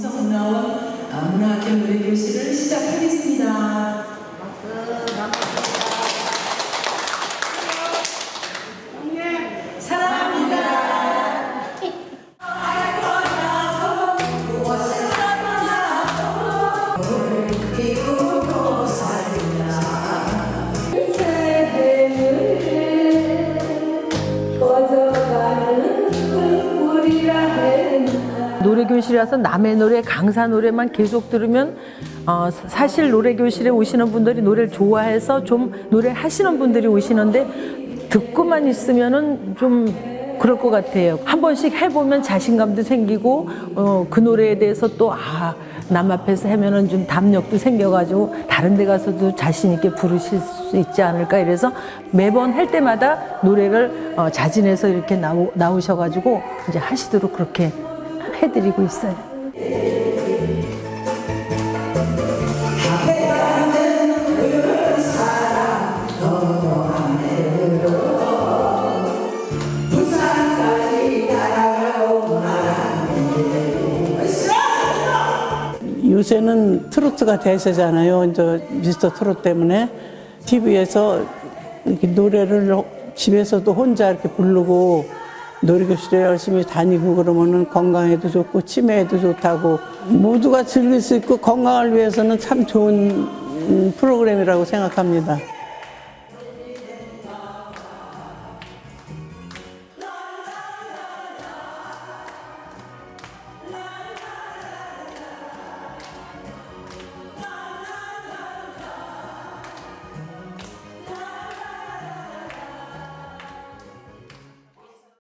정나원 아, 문화학교 노래교실을 시작하겠습니다. 사랑합니다. 노래교실이라서 남의 노래, 강사 노래만 계속 들으면 어, 사- 사실 노래교실에 오시는 분들이 노래를 좋아해서 좀 노래 하시는 분들이 오시는데 듣고만 있으면은 좀 그럴 것 같아요. 한 번씩 해보면 자신감도 생기고 어, 그 노래에 대해서 또 아, 남 앞에서 하면은 좀 담력도 생겨가지고 다른 데 가서도 자신 있게 부르실 수 있지 않을까 이래서 매번 할 때마다 노래를 어, 자진해서 이렇게 나오, 나오셔가지고 이제 하시도록 그렇게 해드리고 있어요. 요새는 트로트가 대세잖아요. 이제 미스터 트롯 때문에 TV에서 노래를 집에서도 혼자 이렇게 부르고 노래교실에 열심히 다니고 그러면은 건강에도 좋고 치매에도 좋다고 모두가 즐길 수 있고 건강을 위해서는 참 좋은 음, 프로그램이라고 생각합니다.